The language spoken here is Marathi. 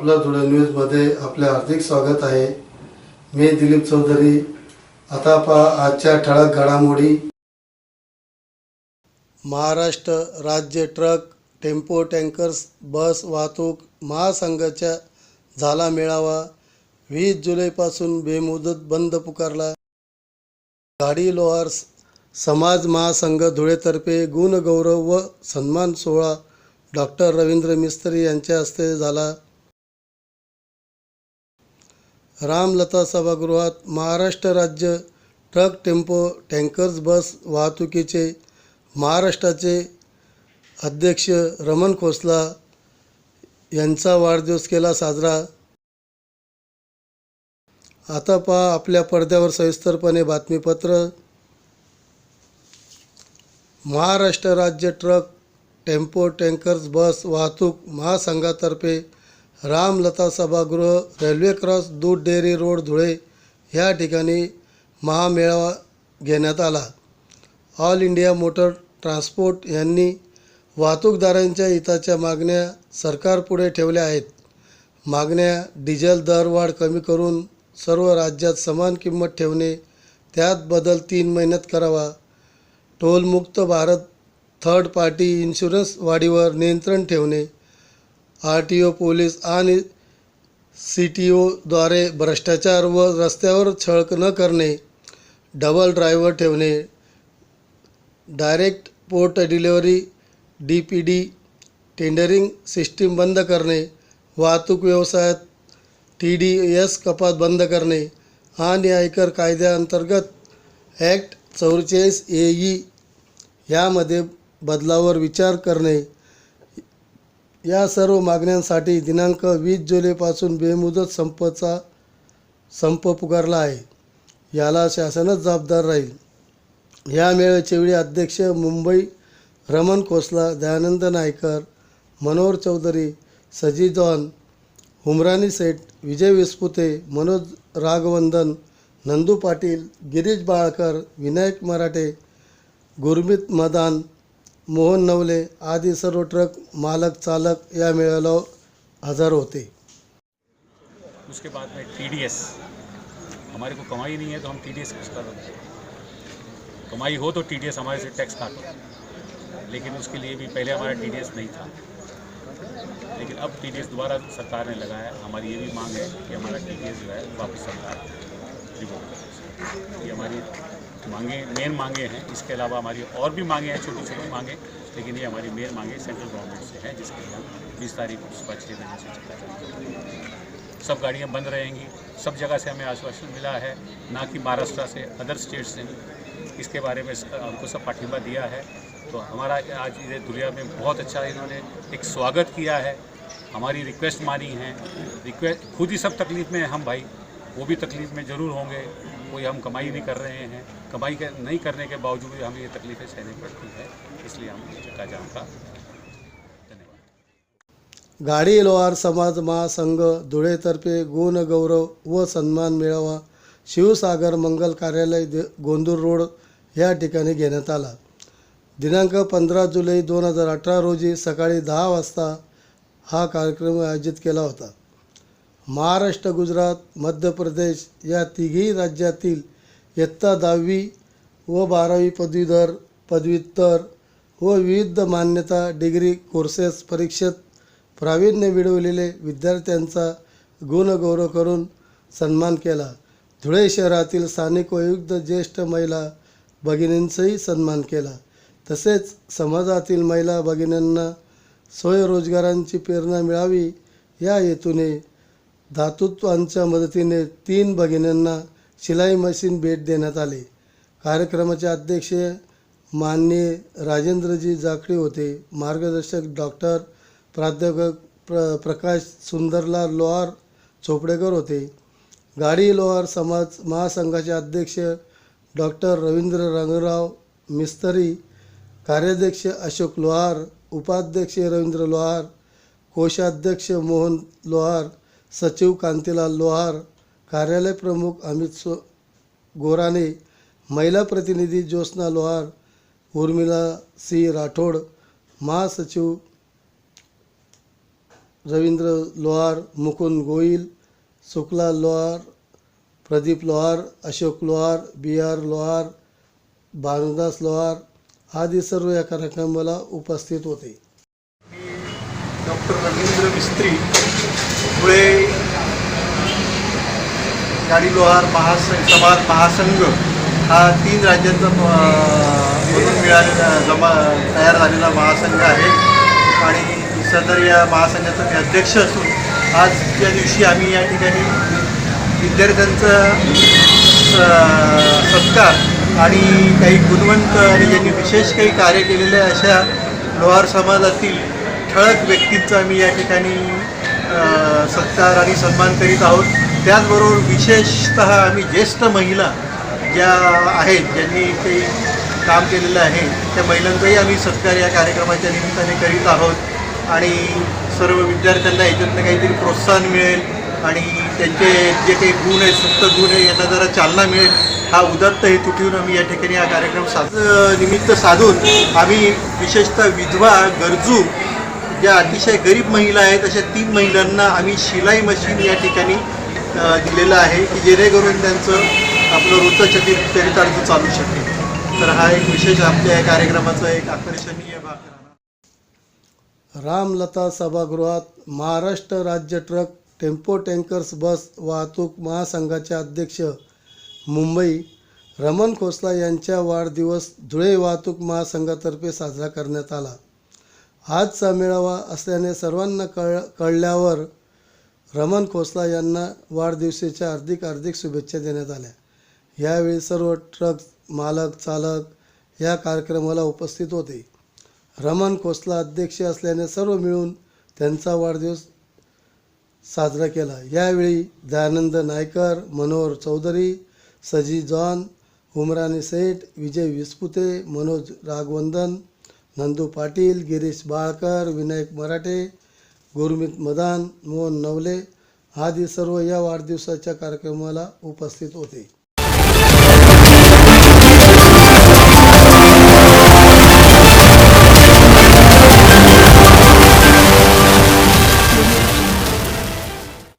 आपलं धुळे न्यूजमध्ये आपले हार्दिक स्वागत आहे. मी दिलीप चौधरी. आता पहा आजच्या ठळक घडामोडी. महाराष्ट्र राज्य ट्रक टेम्पो टँकर्स बस वाहतूक महासंघाच्या झाला मेळावा. वीस जुलैपासून बेमुदत बंद पुकारला. गाडी लोहार्स समाज महासंघ धुळेतर्फे गुणगौरव व सन्मान सोहळा डॉक्टर रवींद्र मिस्त्री यांच्या हस्ते झाला. रामलता सभागृहात महाराष्ट्र राज्य ट्रक टेम्पो टँकर्स बस वाहतुकीचे महाराष्ट्राचे अध्यक्ष रमण खोसला यांचा वाढदिवस केला साजरा. आता पहा आपल्या पडद्यावर सविस्तरपणे बातमीपत्र. महाराष्ट्र राज्य ट्रक टेम्पो टँकर्स बस वाहतूक महासंघातर्फे रामलता सभागृह रेल्वे क्रॉस दूध डेअरी रोड धुळे ह्या ठिकाणी महामेळावा घेण्यात आला. ऑल इंडिया मोटर ट्रान्सपोर्ट यांनी वाहतूकदारांच्या हिताच्या मागण्या सरकारपुढे ठेवल्या आहेत. मागण्या डिझेल दरवाढ कमी करून सर्व राज्यात समान किंमत ठेवणे त्यात बदल तीन महिन्यात करावा. टोलमुक्त भारत थर्ड पार्टी इन्शुरन्स वाढीवर नियंत्रण ठेवणे आर टी ओ पोलीस आणि सी टी ओद्वारे भ्रष्टाचार व रस्त्यावर छळ न करणे डबल ड्रायव्हर ठेवणे direct port delivery D P D tendering system बंद करणे वाहतूक व्यवसायात टी डी एस कपात बंद करणे आणि आयकर कायद्याअंतर्गत ॲक्ट चौवेचाळीस ए ई यामध्ये बदलावर विचार करणे. या सर्व मागण्यांसाठी दिनांक वीस जुलैपासून बेमुदत संपचा संप पुकारला आहे. याला शासनच जबाबदार राहील. या मेळाव्याचे वेळी अध्यक्ष मुंबई रमण खोसला दयानंद नायकर मनोहर चौधरी सजी जॉन हुमरानी सेठ विजय विस्पुते मनोज राघवंदन नंदू पाटील गिरीश बाळकर विनायक मराठे गुरमीत मदान मोहन नवले, आदी सर्व ट्रक मालक, चालक या मेळाव्याला हजर होते. उसके बाद में टीडीएस हमारे को कमाई नहीं है तो हम टी टीडीएस किसका कर कमाई हो तो टीडीएस हमारे से टैक्स काटो। लेकिन उसके लिए भी पहले हमारा टीडीएस नहीं था। लेकिन अब टीडीएस दोबारा सरकार ने लगाया हमारी ये भी मांग है कि हमारा टीडीएस जो है वापस सरकार ये हमारी मांगे मेन मांगे हैं। इसके अलावा हमारी और भी मांगे हैं, छोटी छोटी मांगे। लेकिन ये हमारी मेन मांगे सेंट्रल गवर्नमेंट से है, जिसके लिए हम बीस तारीख को सुबह छः बजे से चला जाएँगे सब गाड़ियाँ बंद रहेंगी। सब जगह से हमें आश्वासन मिला है, ना कि महाराष्ट्र से अदर स्टेट से। इसके बारे में हमको सब पाठिंबा दिया है। तो हमारा आज ये दुनिया में बहुत अच्छा इन्होंने एक स्वागत किया है। हमारी रिक्वेस्ट मानी है। रिक्वेस्ट खुद ही सब तकलीफ़ में हम भाई। वो भी तकलीफ़ में ज़रूर होंगे। कोई हम कमाई नहीं कर रहे हैं। कमाई के नहीं करने के बावजूद भी हमें ये तकलीफ़ें सहनी पड़ती है इसलिए हम चक्का जाम का धन्यवाद। गाडी लोहार समाज महासंघ धुळेतर्फे गुणगौरव व सन्मान मिळावा शिवसागर मंगल कार्यालय दे गोंदूर रोड या ठिकाणी घेण्यात आला. दिनांक पंधरा जुलै दोन हजार अठरा रोजी सकाळी दहा वाजता हा कार्यक्रम आयोजित केला होता. महाराष्ट्र गुजरात मध्य प्रदेश या तिघी राज्यातील इयत्ता दहावी व बारावी पदवीधर पदव्युत्तर व विविध मान्यता डिग्री कोर्सेस परीक्षेत प्रावीण्य मिळवलेले विद्यार्थ्यांचा गुणगौरव करून सन्मान केला. धुळे शहरातील स्थानिक व विविध ज्येष्ठ महिला भगिनींचाही सन्मान केला. तसेच समाजातील महिला भगिनींना स्वयंरोजगारांची प्रेरणा मिळावी या हेतूने धातुत्वांच्या मदतीने तीन भगिनींना शिलाई मशीन भेट देण्यात आले. कार्यक्रमाचे अध्यक्ष माननीय राजेंद्रजी जाखडे होते. मार्गदर्शक डॉक्टर प्राध्यापक प्र प्रकाश सुंदरलाल लोहार चोपडेकर होते. गाडी लोहार समाज महासंघाचे अध्यक्ष डॉक्टर रवींद्र रंगराव मिस्तरी कार्याध्यक्ष अशोक लोहार उपाध्यक्ष रवींद्र लोहार कोषाध्यक्ष मोहन लोहार सचिव कांतीलाल लोहार कार्यालय प्रमुख अमित सो गोराने महिला प्रतिनिधी ज्योत्स्ना लोहार उर्मिला सी राठोड महासचिव रवींद्र लोहार मुकुंद गोईल शुक्ला लोहार प्रदीप लोहार अशोक लोहार बी आर लोहार भानुदास लोहार आदी सर्व या कार्यक्रमाला उपस्थित होते. डॉक्टर रवींद्र मिस्त्री धुळे गाडी लोहार महासंघ समाज महासंघ हा तीन राज्यांचा मधून मिळालेला जमा तयार झालेला महासंघ आहे. आणि सदर या महासंघाचा मी अध्यक्ष असून आज या दिवशी आम्ही या ठिकाणी विद्यार्थ्यांचा स- सत्कार आणि काही गुणवंत आणि ज्यांनी विशेष काही कार्य केलेले अशा लोहार समाजातील ठळक व्यक्तींचा आम्ही या ठिकाणी सत्कार आणि सन्मान करीत आहोत. त्याचबरोबर विशेषत आम्ही ज्येष्ठ महिला ज्या आहेत ज्यांनी ते काम केलेलं आहे त्या महिलांचाही आम्ही सत्कार या कार्यक्रमाच्या निमित्ताने करीत आहोत. आणि सर्व विद्यार्थ्यांना याच्यातनं काहीतरी प्रोत्साहन मिळेल आणि त्यांचे जे काही गुण आहेत सुप्त गुण आहे यांना जरा चालना मिळेल हा उदात्त हेतू ठेवून आम्ही या ठिकाणी हा कार्यक्रम साध निमित्त साधून आम्ही विशेषतः विधवा गरजू ज्या अतिशय गरीब महिला आहेत अशा तीन महिलांना आम्ही शिलाई मशीन या ठिकाणी दिलेलं आहे की जेणेकरून त्यांचं आपलं रोजचं चरित चरितार्थ चालू शकेल. तर हा एक विशेष आपल्या या कार्यक्रमाचा एक आकर्षणीय भाग रामलता सभागृहात महाराष्ट्र राज्य ट्रक टेम्पो टँकर्स बस वाहतूक महासंघाचे अध्यक्ष मुंबई रमण खोसला यांच्या वाढदिवस धुळे वाहतूक महासंघातर्फे साजरा करण्यात आला. आजचा मेळावा असल्याने सर्वांना कळ कळल्यावर रमण खोसला यांना वाढदिवसाच्या हार्दिक हार्दिक शुभेच्छा देण्यात आल्या. यावेळी सर्व ट्रक मालक चालक या कार्यक्रमाला उपस्थित होते. रमण खोसला अध्यक्ष असल्याने सर्व मिळून त्यांचा वाढदिवस साजरा केला. यावेळी दयानंद नायकर मनोहर चौधरी सजी जॉन उमरानी सेठ विजय विस्पुते मनोज राघवंदन नंदू पाटील गिरीश बाळकर विनायक मराठे गुरमीत मदान मोहन नवले आदी सर्व या वाढदिवसाच्या कार्यक्रमाला उपस्थित होते.